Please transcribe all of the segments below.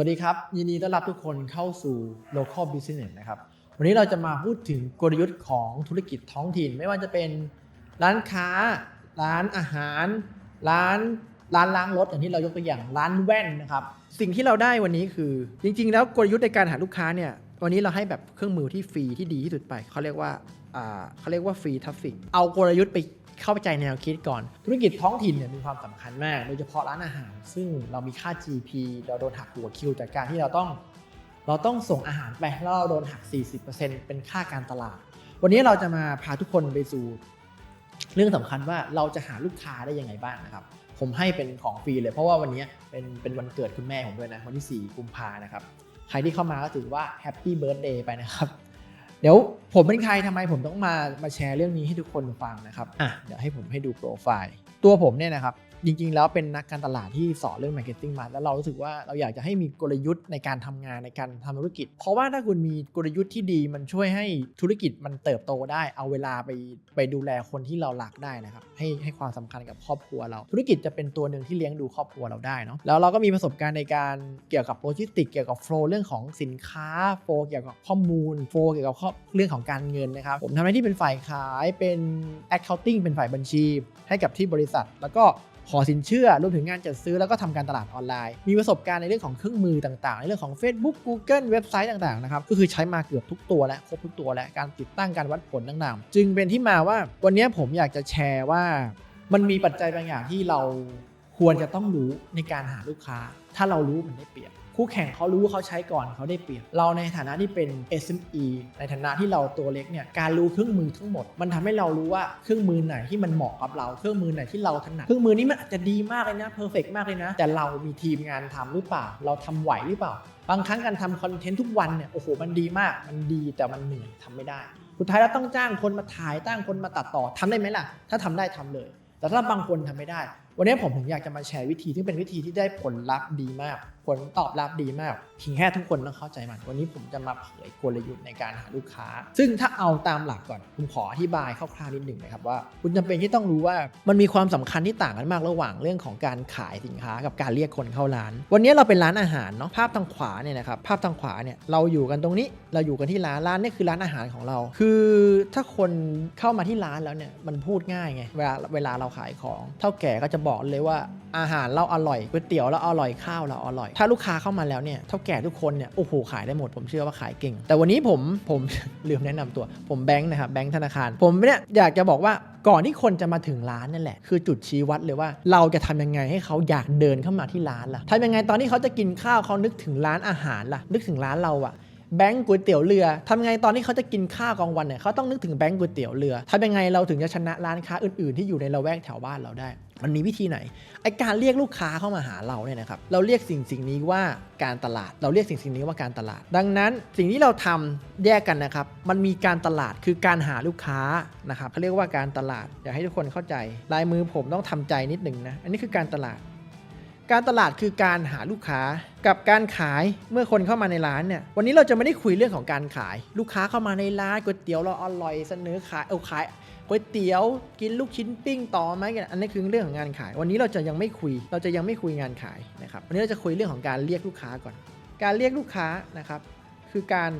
วัสดีครับ ยินดีต้อนรับทุกคนเข้าสู่ local business นะครับ วันนี้เราจะมาพูดถึงกลยุทธ์ของธุรกิจท้องถิ่น ไม่ว่าจะเป็นร้านค้า ร้านอาหาร ร้านร้านล้างรถอย่างที่เรายกตัวอย่างร้านแว่นนะครับ สิ่งที่เราได้วันนี้คือ จริง ๆ แล้วกลยุทธ์ในการหาลูกค้าเนี่ยวันนี้เราให้แบบเครื่องมือที่ฟรีที่ดีที่สุดไปเขาเรียกว่าอ่าเขาเรียกว่าฟรีทัฟฟิกเอากลยุทธ์ไป เข้าใจแนวคิดก่อน ธุรกิจท้องถิ่นเนี่ยมีความสำคัญมาก โดยเฉพาะร้านอาหาร ซึ่งเรามีค่า GP เราโดนหักหัวคิวจากการที่เราต้อง เราต้องส่งอาหารไปแล้วเราโดนหัก 40%เป็นค่าการตลาด วันนี้เราจะมาพาทุกคนไปสู่เรื่องสำคัญว่าเราจะหาลูกค้าได้ยังไงบ้างนะครับ ผมให้เป็นของฟรีเลย เพราะว่าวันนี้เป็นเป็นวันเกิดคุณแม่ผมด้วยนะวันที่ 4 กุมภานะครับ ใครที่เข้ามาก็ถือว่าแฮปปี้เบิร์ดเดย์ไปนะครับ เดี๋ยวผมเป็นใครทำไมผมต้องมามาแชร์เรื่องนี้ให้ทุกคนฟังนะครับอะเดี๋ยวให้ผมให้ดูโปรไฟล์ ตัวผมเนี่ยนะครับ จริงๆ แล้วเป็นนักการตลาดที่สอนเรื่อง Marketing มา แล้วเรารู้สึกว่าเราอยากจะให้มีกลยุทธ์ในการทำงานในการทำธุรกิจ เพราะว่าถ้าคุณมีกลยุทธ์ที่ดีมันช่วยให้ธุรกิจมันเติบโตได้ เอาเวลาไปไปดูแลคนที่เรารักได้นะครับให้ให้ความสำคัญกับครอบครัวเรา ธุรกิจจะเป็นตัวหนึ่งที่เลี้ยงดูครอบครัวเราได้เนาะแล้วเราก็มีประสบการณ์ในการเกี่ยวกับโลจิสติกเกี่ยวกับโฟล์เรื่องของสินค้าโฟล์เกี่ยวกับข้อมูลโฟล์เกี่ยวกับเรื่องของการเงินนะครับผมทำหน้าที่เป็นฝ่ายขายเป็น accounting เป็นฝ่ายบัญชี ให้กับที่บริษัท แล้วก็ ขอสินเชื่อรวมถึงงานจัดซื้อแล้วก็ทำการตลาดออนไลน์ มีประสบการณ์ในเรื่องของเครื่องมือต่างๆ ในเรื่องของ Facebook Google เว็บไซต์ต่างๆนะครับก็คือใช้มาเกือบทุกตัวและครบทุกตัวและการติดตั้งการวัดผลต่างๆ จึงเป็นที่มาว่าวันนี้ผมอยากจะแชร์ว่า มันมีปัจจัยบางอย่างที่เราควรจะต้องรู้ในการหาลูกค้า ถ้าเรารู้มันได้เปรียบ คู่แข่งเขารู้เขาใช้ก่อนเขาได้เปรียบ เราในฐานะที่เป็น SME ในฐานะที่เราตัวเล็กเนี่ยการรู้เครื่องมือทั้งหมด มันทำให้เรารู้ว่าเครื่องมือไหนที่มันเหมาะกับเราเครื่องมือไหนที่เราถนัดเครื่องมือนี้มันอาจจะดีมากเลยนะเพอร์เฟกมากเลยนะ แต่เรามีทีมงานทำหรือเปล่า เราทำไหวหรือเปล่า บางครั้งการทำคอนเทนต์ทุกวันเนี่ยโอ้โหมันดีมากมันดีแต่มันเหนื่อยทำไม่ได้สุดท้ายเราต้องจ้างคนมาถ่ายจ้างคนมาตัดต่อทำได้ไหมล่ะ ถ้าทำได้ทำเลย แต่ถ้าบางคนทำไม่ได้ วันนี้ผมถึงอยากจะมาแชร์วิธีที่เป็นวิธีที่ได้ผลลัพธ์ดีมาก ผลตอบรับดีมากเพียงแค่ทุกคนต้องเข้าใจมัน วันนี้ผมจะมาเผยกลยุทธ์ในการหาลูกค้า ซึ่งถ้าเอาตามหลักก่อน ผมขออธิบายคร่าวๆนิดหนึ่งนะครับว่า คุณจำเป็นที่ต้องรู้ว่ามันมีความสำคัญที่ต่างกันมากระหว่างเรื่องของการขายสินค้ากับการเรียกคนเข้าร้าน วันนี้เราเป็นร้านอาหารเนาะภาพทางขวาเนี่ยนะครับภาพทางขวาเนี่ยเราอยู่กันตรงนี้เราอยู่กันที่ร้านร้านนี่คือร้านอาหารของเรา คือถ้าคนเข้ามาที่ร้านแล้วเนี่ยมันพูดง่ายไงเวลาเวลาเราขายของเท่าแก่ก็จะบอกเลยว่าอาหารเราอร่อยก๋วยเตี๋ยวเราอร่อยข้าวเราอร่อย ถ้าลูกค้าเข้ามาแล้วเนี่ยเท่าแก่ทุกคนเนี่ยโอ้โหขายได้หมดผมเชื่อว่าขายเก่ง แต่วันนี้ผมผมลืมแนะนำตัวผมแบงค์นะครับแบงค์ธนาคาร ผมเนี่ยอยากจะบอกว่าก่อนที่คนจะมาถึงร้านนั่นแหละ คือจุดชี้วัดเลยว่าเราจะทำยังไงให้เขาอยากเดินเข้ามาที่ร้านล่ะทำยังไงตอนที่เขาจะกินข้าวเขานึกถึงร้านอาหารล่ะ นึกถึงร้านเราอะแบงก์ก๋วยเตี๋ยวเรือทำยังไงตอนที่เขาจะกินข้าวกลางวันเนี่ยเขาต้องนึกถึงแบงก์ก๋วยเตี๋ยวเรือทำยังไงเราถึงจะชนะร้านค้าอื่นๆ ที่อยู่ในละแวกแถวบ้านเราได้ มันมีวิธีไหนไอการเรียกลูกค้าเข้ามาหาเราเนี่ยนะครับเราเรียกสิ่งสิ่งนี้ว่าการตลาด เราเรียกสิ่งสิ่งนี้ว่าการตลาด ดังนั้นสิ่งที่เราทำแยกกันนะครับ มันมีการตลาดคือการหาลูกค้านะครับเขาเรียกว่าการตลาดอยากให้ทุกคนเข้าใจ ลายมือผมต้องทำใจนิดหนึ่งนะอันนี้คือการตลาด การตลาดคือการหาลูกค้ากับการขายเมื่อคนเข้ามาในร้านเนี่ยวันนี้เราจะไม่ได้คุยเรื่องของการขาย ลูกค้าเข้ามาในร้านก๋วยเตี๋ยวเราอร่อยเสนอขายเอาขาย ก๋วยเตี๋ยวกินลูกชิ้นปิ้งต่อไหมกันอันนี้คือเรื่องของงานขาย วันนี้เราจะยังไม่คุย เราจะยังไม่คุยงานขายนะครับวันนี้เราจะคุยเรื่องของการเรียกลูกค้าก่อน การเรียกลูกค้านะครับคือการ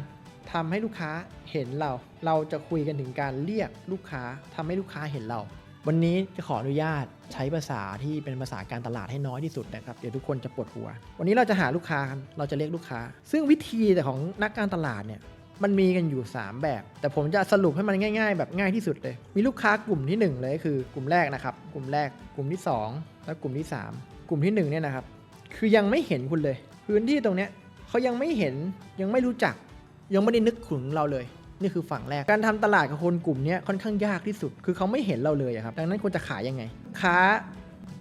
ทำให้ลูกค้าเห็นเรา เราจะคุยกันถึงการเรียกลูกค้าทำให้ลูกค้าเห็นเรา วันนี้จะขออนุญาตใช้ภาษาที่เป็นภาษาการตลาดให้น้อยที่สุดนะครับ เดี๋ยวทุกคนจะปวดหัว วันนี้เราจะหาลูกค้า เราจะเรียกลูกค้า ซึ่งวิธีแต่ของนักการตลาดเนี่ย มันมีกันอยู่ 3 แบบ แต่ผมจะสรุปให้มันง่าย ๆ แบบง่ายที่สุดเลย มีลูกค้ากลุ่มที่ 1 เลยคือกลุ่มแรกนะครับ กลุ่มแรก กลุ่มที่ 2 และกลุ่มที่ 3 กลุ่มที่1เนี่ยนะครับ คือยังไม่เห็นคุณเลย พื้นที่ตรงเนี้ยเขายังไม่เห็น ยังไม่รู้จัก ยังไม่ได้นึกถึงเราเลย นี่คือฝั่งแรก การทำตลาดกับคนกลุ่มนี้ค่อนข้างยากที่สุด คือเขาไม่เห็นเราเลยครับ ดังนั้นควรจะขายยังไง ค้า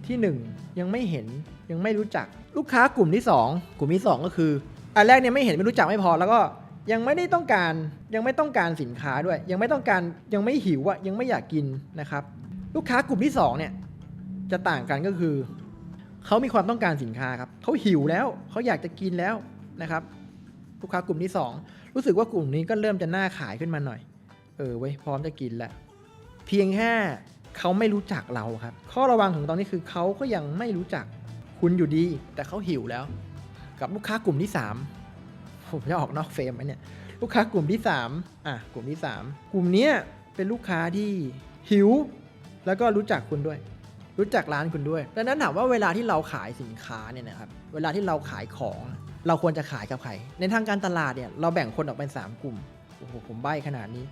ที่ 1 ยังไม่เห็น ยังไม่รู้จัก ลูกค้ากลุ่มที่ 2 กลุ่มที่ 2 ก็คือ อันแรกเนี่ยไม่เห็นไม่รู้จักไม่พอ แล้วก็ ยังไม่ได้ต้องการยังไม่ต้องการสินค้าด้วย ยังไม่ต้องการยังไม่หิวอะยังไม่อยากกินนะครับ ลูกค้ากลุ่มที่2เนี่ยจะต่างกันก็คือเขามีความต้องการสินค้าครับเขาหิวแล้วเขาอยากจะกินแล้วนะครับ ลูกค้ากลุ่มที่ 2 รู้สึกว่ากลุ่มนี้ก็เริ่มจะน่าขายขึ้นมาหน่อย เออเว้ยพร้อมจะกินแล้วเพียงแค่เขาไม่รู้จักเราครับ ข้อระวังของตอนนี้คือเขาก็ยังไม่รู้จักคุณอยู่ดี แต่เขาหิวแล้ว กับลูกค้ากลุ่มที่สาม ผมจะออกนอกเฟรมไหมเนี่ย ลูกค้ากลุ่มที่สามอะ กลุ่มที่สามกลุ่มเนี้ยเป็นลูกค้าที่หิว แล้วก็รู้จักคุณด้วย รู้จักร้านคุณด้วยดังนั้นถามว่าเวลาที่เราขายสินค้าเนี่ยนะครับ เวลาที่เราขายของ เราควรจะขายกับใคร ในทางการตลาดเนี่ย เราแบ่งคนออกเป็นสามกลุ่ม โอ้โห ผมใบ้ขนาดนี้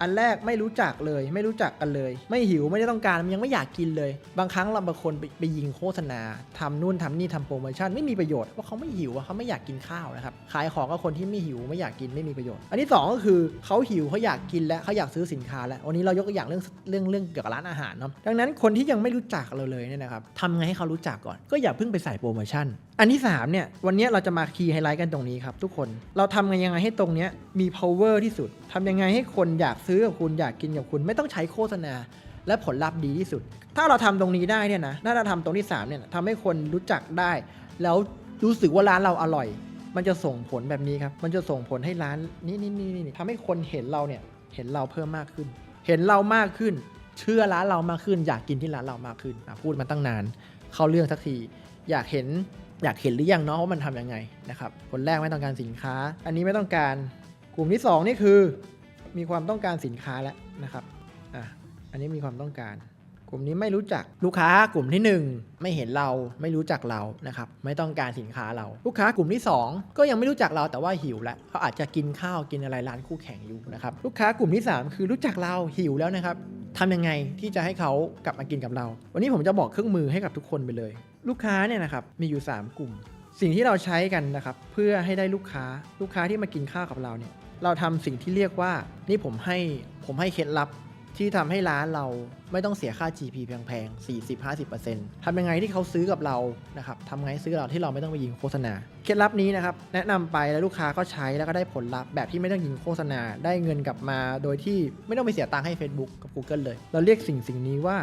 อันแรกไม่รู้จักเลย ไม่รู้จักกันเลย ไม่หิวไม่ได้ต้องการยังไม่อยากกินเลย บางครั้งเราบางคนไปไปยิงโฆษณาทำนู่นทำนี่ทำโปรโมชั่นไม่มีประโยชน์เพราะเขาไม่หิวเขาไม่อยากกินข้าวนะครับขายของกับคนที่ไม่หิวไม่อยากกินไม่มีประโยชน์ อันที่สองก็คือเขาหิวเขาอยากกินและเขาอยากซื้อสินค้าแล้ววันนี้เรายกตัวอย่างเรื่องเรื่องเรื่องเกี่ยวกับร้านอาหารเนาะดังนั้นคนที่ยังไม่รู้จักเราเลยเนี่ยนะครับทำไงให้เขารู้จักก่อน ก็อย่าเพิ่งไปใส่โปรโมชั่นอันที่ 3 เนี่ย วันนี้เราจะมาคีย์ไฮไลท์กันตรงนี้ครับทุกคน เราทำกันยังไงให้ตรงนี้มี power ที่สุด ทำยังไงให้คนอยากซื้อกับคุณอยากกินกับคุณ ไม่ต้องใช้โฆษณา และผลลัพธ์ดีที่สุด ถ้าเราทำตรงนี้ได้เนี่ยนะถ้าเราทำตรงที่3เนี่ยทำให้คนรู้จักได้ แล้วรู้สึกว่าร้านเราอร่อย มันจะส่งผลแบบนี้ครับ มันจะส่งผลให้ร้านนี่นี่นี่นี่ทำให้คนเห็นเราเนี่ย เห็นเราเพิ่มมากขึ้น เห็นเรามากขึ้น เชื่อร้านเรามากขึ้น อยากกินที่ร้านเรามากขึ้นพูดมาตั้งนาน เข้าเรื่องสักที อยากเห็น อยากเห็นหรือยังเนาะว่ามันทำยังไงนะครับคนแรกไม่ต้องการสินค้า อันนี้ไม่ต้องการกลุ่มที่สองนี่คือมีความต้องการสินค้าแล้วนะครับอะอันนี้มีความต้องการ กลุ่มนี้ไม่รู้จักลูกค้ากลุ่มที่หนึ่งไม่เห็นเราไม่รู้จักเรานะครับไม่ต้องการสินค้าเราลูกค้ากลุ่มที่สองก็ยังไม่รู้จักเราแต่ว่าหิวแล้วเขาอาจจะกินข้าวกินอะไรร้านคู่แข่งอยู่นะครับลูกค้ากลุ่มที่สามคือรู้จักเราหิวแล้วนะครับทำยังไงที่จะให้เขากลับมากินกับเรา วันนี้ผมจะบอกเครื่องมือให้กับทุกคนไปเลย ลูกค้าเนี่ยนะครับมีอยู่ 3 กลุ่ม สิ่งที่เราใช้กันนะครับเพื่อให้ได้ลูกค้าลูกค้าที่มากินข้าวกับเราเนี่ยเราทำสิ่งที่เรียกว่านี่ผมให้ผมให้เคล็ดลับที่ทำให้ร้านเราไม่ต้องเสียค่า GP แพงๆ 40-50%ทำยังไงที่เขาซื้อกับเรานะครับทำไงให้ซื้อเราที่เราไม่ต้องไปยิงโฆษณา เคล็ดลับนี้นะครับแนะนำไปแล้วลูกค้าก็ใช้แล้วก็ได้ผลลัพธ์แบบที่ไม่ต้องยิงโฆษณา ได้เงินกลับมา โดยที่ไม่ต้องไปเสียตังค์ให้ Facebook กับ Google เลย เราเรียกสิ่งสิ่งนี้ว่า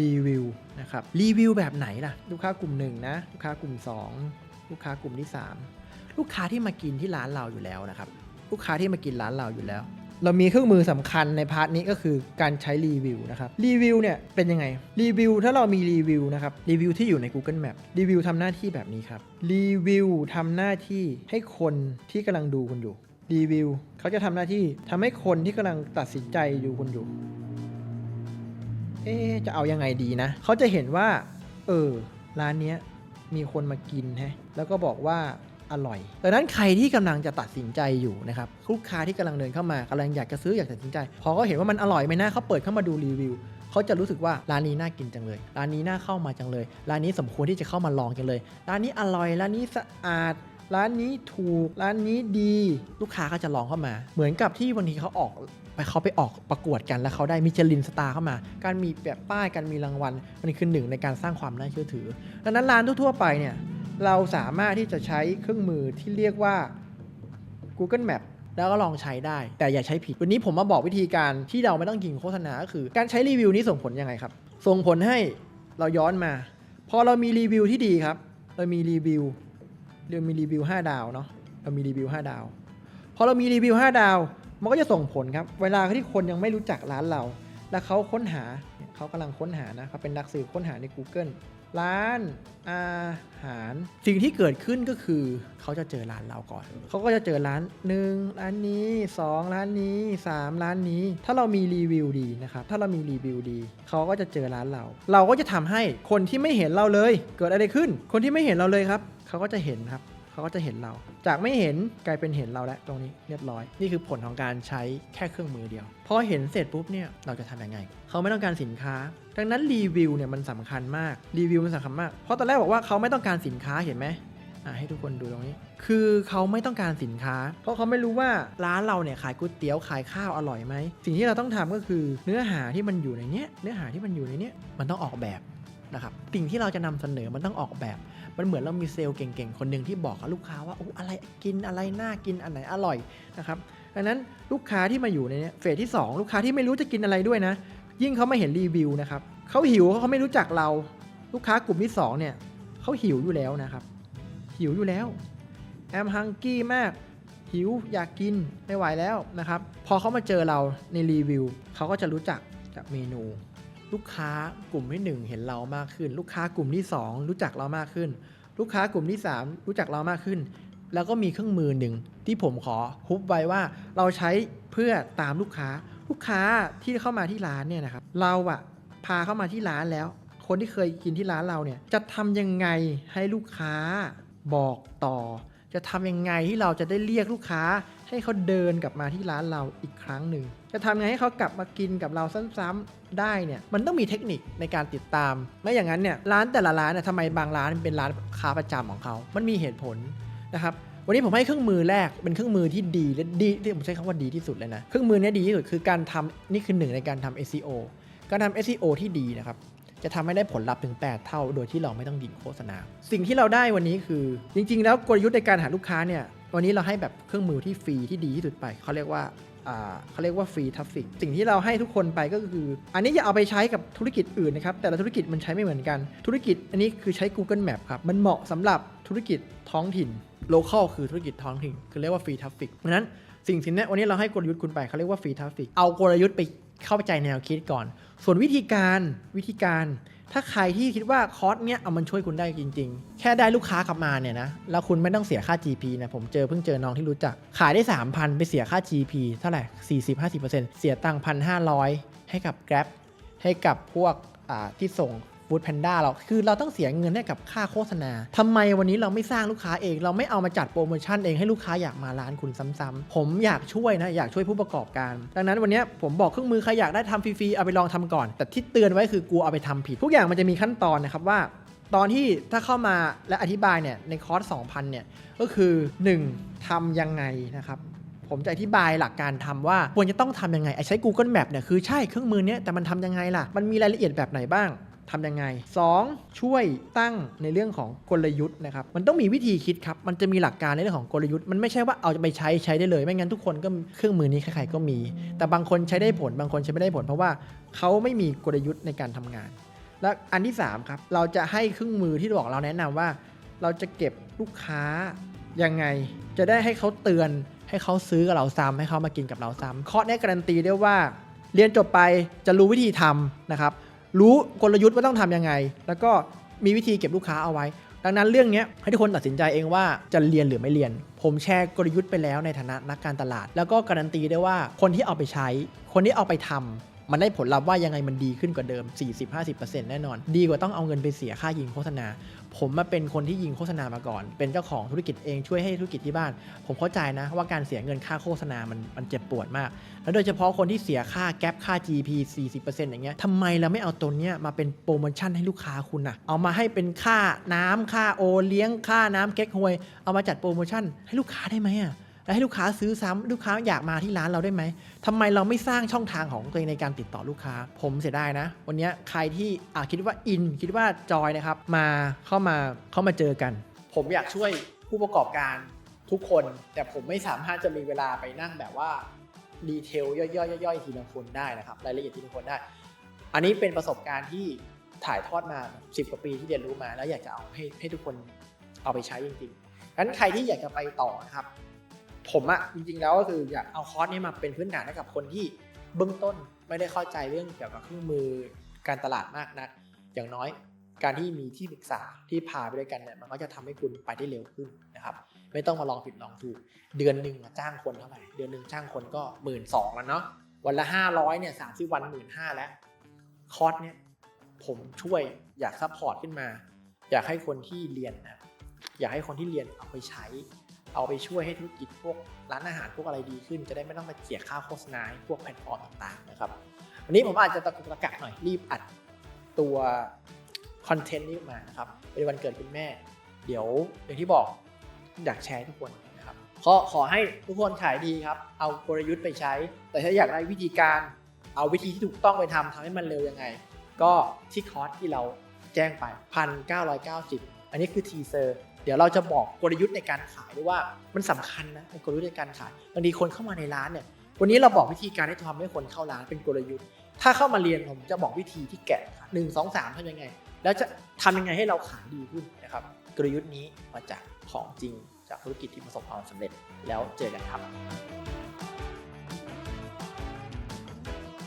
รีวิวนะครับรีวิวแบบไหนล่ะ ลูกค้ากลุ่มหนึ่งนะลูกค้ากลุ่ม 2 ลูกค้ากลุ่มที่ 3 ลูกค้าที่มากินที่ร้านเราอยู่แล้วนะครับ ลูกค้าที่มากินร้านเราอยู่แล้ว เรามีเครื่องมือสำคัญในพาร์ทนี้ก็คือการใช้รีวิวนะครับรีวิวเนี่ยเป็นยังไงรีวิวถ้าเรามีรีวิวนะครับรีวิวที่อยู่ใน Google Map รีวิวทำหน้าที่แบบนี้ครับรีวิวทำหน้าที่ให้คนที่กำลังดูคุณอยู่รีวิวเขาจะทำหน้าที่ทำให้คนที่กำลังตัดสินใจดูคุณอยู่ เอ๊จะเอายังไงดีนะ เขาจะเห็นว่า เออ ร้านเนี้ยมีคนมากินแฮะ แล้วก็บอกว่าอร่อยดังนั้นใครที่กำลังจะตัดสินใจอยู่นะครับ ลูกค้าที่กำลังเดินเข้ามากำลังอยากจะซื้ออยากตัดสินใจ พอเขาเห็นว่ามันอร่อยไหมนะเขาเปิดเข้ามาดูรีวิว เขาจะรู้สึกว่าร้านนี้น่ากินจังเลย ร้านนี้น่าเข้ามาจังเลย ร้านนี้สมควรที่จะเข้ามาลองจังเลย ร้านนี้อร่อย ร้านนี้สะอาด ร้านนี้ถูก ร้านนี้ดี ลูกค้าก็จะลองเข้ามา เหมือนกับที่บางทีเขาออก ไปเขาไปออกประกวดกันแล้วเขาได้มิชลินสตาร์เข้ามา การมีแบบป้ายการมีรางวัลมันคือหนึ่งในการสร้างความน่าเชื่อถือ ดังนั้นร้านทั่วๆไปเนี่ยเราสามารถที่จะใช้เครื่องมือที่เรียกว่า Google Map แล้วก็ลองใช้ได้ แต่อย่าใช้ผิด วันนี้ผมมาบอกวิธีการที่เราไม่ต้องยิงโฆษณาก็คือ การใช้รีวิวนี้ส่งผลยังไงครับ ส่งผลให้เราย้อนมา พอเรามีรีวิวที่ดีครับ เรามีรีวิวเรามีรีวิว 5 ดาวเนาะเรามีรีวิว 5 ดาว พอเรามีรีวิว 5 ดาว มันก็จะส่งผลครับ เวลาที่คนยังไม่รู้จักร้านเรา แล้วเขาค้นหาเขากำลังค้นหานะเขาเป็นนักสืบค้นหาใน Google ร้านอาหาร สิ่งที่เกิดขึ้นก็คือเขาจะเจอร้านเราก่อน เขาก็จะเจอร้านหนึ่งร้านนี้สองร้านนี้สามร้านนี้ ถ้าเรามีรีวิวดีนะครับถ้าเรามีรีวิวดี เขาก็จะเจอร้านเรา เราก็จะทำให้คนที่ไม่เห็นเราเลย เกิดอะไรขึ้น คนที่ไม่เห็นเราเลยครับ เขาก็จะเห็นครับ เขาก็จะเห็นเรา จากไม่เห็นกลายเป็นเห็นเราแล้วตรงนี้เรียบร้อย นี่คือผลของการใช้แค่เครื่องมือเดียว พอเห็นเสร็จปุ๊บเนี่ยเราจะทำยังไง เขาไม่ต้องการสินค้า ดังนั้นรีวิวเนี่ยมันสำคัญมากรีวิวมันสำคัญมาก เพราะตอนแรกบอกว่าเขาไม่ต้องการสินค้าเห็นไหมให้ทุกคนดูตรงนี้ คือเขาไม่ต้องการสินค้า เพราะเขาไม่รู้ว่าร้านเราเนี่ยขายก๋วยเตี๋ยวขายข้าวอร่อยไหม สิ่งที่เราต้องทำก็คือเนื้อหาที่มันอยู่ในเนี้ย เนื้อหาที่มันอยู่ในเนี้ยมันต้องออกแบบนะครับ สิ่งที่เราจะนำเสนอมันต้องออกแบบ มันเหมือนเรามีเซลล์เก่งๆ คนหนึ่งที่บอกกับลูกค้าว่าโอ้อะไรกินอะไรน่ากินอันไหนอร่อยนะครับดังนั้นลูกค้าที่มาอยู่ในเนี้เฟสที่ 2 ลูกค้าที่ไม่รู้จะกินอะไรด้วยนะ ยิ่งเขาไมาเห็นรีวิวนะครับเขาหิวเขาไม่รู้จักเรา ลูกค้ากลุ่มที่2เนี่ยเขาหิวอยู่แล้วนะครับหิวอยู่แล้วแอมฮังกี้มากหิวอยากกินไม่ไหวแล้วนะครับ พอเขามาเจอเราในรีวิวเขาก็จะรู้จักจากเมนู ลูกค้ากลุ่มที่ 1 เห็นเรามากขึ้น ลูกค้ากลุ่มที่ 2 รู้จักเรามากขึ้น ลูกค้ากลุ่มที่ 3 รู้จักเรามากขึ้น แล้วก็มีเครื่องมือหนึ่งที่ผมขอฮุบไว้ว่าเราใช้เพื่อตามลูกค้า ลูกค้าที่เข้ามาที่ร้านเนี่ยนะครับเราอะพาเข้ามาที่ร้านแล้ว คนที่เคยกินที่ร้านเราเนี่ยจะทำยังไงให้ลูกค้าบอกต่อ จะทำยังไงที่เราจะได้เรียกลูกค้า ให้เขาเดินกลับมาที่ร้านเราอีกครั้งหนึ่ง จะทำยังไงให้เขากลับมากินกับเราซ้ำๆได้เนี่ย มันต้องมีเทคนิคในการติดตาม ไม่อย่างนั้นเนี่ยร้านแต่ละร้านเนี่ยทำไมบางร้านเป็นร้านค้าประจำของเขา มันมีเหตุผลนะครับวันนี้ผมให้เครื่องมือแรกเป็นเครื่องมือที่ดีและดีที่ผมใช้คำว่าดีที่สุดเลยนะ เครื่องมือเนี้ดีที่สุดคือการทำนี่คือหนึ่งในการทำ SEO การทำ SEO ที่ดีนะครับ จะทำให้ได้ผลลัพธ์ถึง 8 เท่า โดยที่เราไม่ต้องยิงโฆษณา สิ่งที่เราได้วันนี้คือ จริง ๆ แล้วกลยุทธ์ในการหาลูกค้าเนี่ยวันนี้เราให้แบบเครื่องมือที่ฟรีที่ดีที่สุดไปเขาเรียกว่าเขาเรียกว่าฟรีทัฟฟิกสิ่งที่เราให้ทุกคนไปก็คือ อันนี้อย่าเอาไปใช้กับธุรกิจอื่นนะครับ แต่ละธุรกิจมันใช้ไม่เหมือนกัน ธุรกิจอันนี้คือใช้ Google Map ครับ มันเหมาะสำหรับธุรกิจท้องถิ่น local คือธุรกิจท้องถิ่น คือเรียกว่าฟรีทัฟฟิกเพราะฉะนั้นสิ่งสิ่งนี้วันนี้เราให้กลยุทธ์คุณไปเขาเรียกว่าฟรีทัฟฟิกเอากลยุทธ์ไป เข้าใจแนวคิดก่อน ส่วนวิธีการวิธีการ ถ้าใครที่คิดว่าคอร์สเนี้ยเอามันช่วยคุณได้จริง ๆ แค่ได้ลูกค้ากลับมาเนี่ยนะแล้วคุณไม่ต้องเสียค่า GP นะผมเจอเพิ่งเจอน้องที่รู้จัก ขายได้ 3,000 ไปเสียค่า GP เท่าไหร่ 40-50%เสียตังค์พันห้าให้กับ Grab ให้กับพวกที่ส่ง ฟู้ดแพนด้าเราคือเราต้องเสียเงินให้กับค่าโฆษณาทำไมวันนี้เราไม่สร้างลูกค้าเอง เราไม่เอามาจัดโปรโมชั่นเองให้ลูกค้าอยากมาร้านคุณซ้ำๆผมอยากช่วยนะอยากช่วยผู้ประกอบการ ดังนั้นวันนี้ผมบอกเครื่องมือใครอยากได้ทำฟรีๆเอาไปลองทำก่อน แต่ที่เตือนไว้คือกลัวเอาไปทำผิด ทุกอย่างมันจะมีขั้นตอนนะครับว่าตอนที่ถ้าเข้ามาและอธิบายเนี่ยในคอร์ส 2,000 เนี่ยก็คือ 1. ทำยังไงนะครับ ผมจะอธิบายหลักการทำว่าควรจะต้องทำยังไงไอ้ใช้ Google Map เนี่ยคือใช่เครื่องมือเนี้ยแต่มันทำยังไงล่ะ มันมีรายละเอียดแบบไหนบ้าง ทำยังไง 2. ช่วยตั้งในเรื่องของกลยุทธ์นะครับ มันต้องมีวิธีคิดครับ มันจะมีหลักการในเรื่องของกลยุทธ์ มันไม่ใช่ว่าเอาไปใช้ใช้ได้เลย ไม่งั้นทุกคนก็เครื่องมือนี้ใครๆก็มี แต่บางคนใช้ได้ผล บางคนใช้ไม่ได้ผล เพราะว่าเขาไม่มีกลยุทธ์ในการทำงาน และอันที่สามครับ เราจะให้เครื่องมือที่บอกเราแนะนำว่า เราจะเก็บลูกค้ายังไง จะได้ให้เขาเตือน ให้เขาซื้อกับเราซ้ำให้เขามากินกับเราซ้ำข้อนี้การันตีได้ว่าเรียนจบไปจะรู้วิธีทำนะครับ รู้กลยุทธ์ว่าต้องทำยังไง แล้วก็มีวิธีเก็บลูกค้าเอาไว้ ดังนั้นเรื่องนี้ให้ทุกคนตัดสินใจเองว่าจะเรียนหรือไม่เรียน ผมแชร์กลยุทธ์ไปแล้วในฐานะนักการตลาด แล้วก็การันตีได้ว่าคนที่เอาไปใช้ คนที่เอาไปทำ มันได้ผลลัพธ์ว่ายังไงมันดีขึ้นกว่าเดิม 40-50%แน่นอน ดีกว่าต้องเอาเงินไปเสียค่ายิงโฆษณา ผมมาเป็นคนที่ยิงโฆษณามาก่อน เป็นเจ้าของธุรกิจเองช่วยให้ธุรกิจที่บ้าน ผมเข้าใจนะว่าการเสียเงินค่าโฆษณามันมันเจ็บปวดมาก แล้วโดยเฉพาะคนที่เสียค่าแก๊ปค่า GP 40%อย่างเงี้ยทำไมเราไม่เอาตัวเนี้ยมาเป็นโปรโมชั่นให้ลูกค้าคุณนะเอามาให้เป็นค่าน้ำค่าโอเลี้ยงค่าน้ำเก๊กฮวย เอามาจัดโปรโมชั่นให้ลูกค้าได้ไหมอะ แล้วให้ลูกค้าซื้อซ้ำลูกค้าอยากมาที่ร้านเราได้ไหมทำไมเราไม่สร้างช่องทางของตัวเองในการติดต่อลูกค้า ผมเสียดายนะ วันนี้ใครที่อะคิดว่าอิน คิดว่าจอยนะครับ มาเข้ามาเข้ามาเจอกัน ผมอยากช่วยผู้ประกอบการทุกคน แต่ผมไม่สามารถจะมีเวลาไปนั่งแบบว่าดีเทลย่อยๆย่อยๆทีละคนได้นะครับรายละเอียดทีละคนได้ อันนี้เป็นประสบการณ์ที่ถ่ายทอดมา 10 กว่าปีที่เรียนรู้มา แล้วอยากจะเอาให้ให้ทุกคนเอาไปใช้จริงๆงั้นใครที่อยากจะไปต่อนะครับ ผมอะจริงๆแล้วก็คืออยากเอาคอร์สนี้มาเป็นพื้นฐานให้กับคนที่เบื้องต้นไม่ได้เข้าใจเรื่องเกี่ยวกับเครื่องมือการตลาดมากนะอย่างน้อยการที่มีที่ปรึกษาที่พาไปด้วยกันเนี่ยมันก็จะทำให้คุณไปได้เร็วขึ้นนะครับ ไม่ต้องมาลองผิดลองถูก เดือนหนึ่งจ้างคนเท่าไหร่เดือนหนึ่งจ้างคนก็หมื่นสองแล้วเนาะวันละห้าร้อยเนี่ยสามสิบวันหมื่นห้าแล้วคอร์สเนี่ยผมช่วยอยากซัพพอร์ตขึ้นมา อยากให้คนที่เรียนนะอยากให้คนที่เรียนเอาไปใช้ เอาไปช่วยให้ธุรกิจพวกร้านอาหารพวกอะไรดีขึ้น จะได้ไม่ต้องไปเสียค่าโฆษณาพวกแพลตฟอร์มต่างๆนะครับวันนี้ผมอาจจะตะกุกตะกักหน่อยรีบอัดตัวคอนเทนต์นี้มานะครับเป็นวันเกิดคุณแม่ เดี๋ยวอย่างที่บอกอยากแชร์ทุกคนนะครับขอขอให้ทุกคนขายดีครับ เอากลยุทธ์ไปใช้ แต่ถ้าอยากได้วิธีการเอาวิธีที่ถูกต้องไปทำทำให้มันเร็วยังไง ก็ที่คอร์สที่เราแจ้งไป 1,990 อันนี้คือทีเซอร์ เดี๋ยวเราจะบอกกลยุทธ์ในการขายด้วยว่ามันสำคัญนะนกลยุทธ์ในการขายบางทีคนเข้ามาในร้านเนี่ยวันนี้เราบอกวิธีการที่ทำให้คนเข้าร้านเป็นกลยุทธ์ ถ้าเข้ามาเรียนผมจะบอกวิธีที่แกะหนึ่งสองสามทำยังไง แล้วจะทำยังไงให้เราขายดีขึ้นนะครับกลยุทธ์นี้มาจากของจริงจากธุรกิจที่ประสบความสำเร็จแล้วเจอกันครับ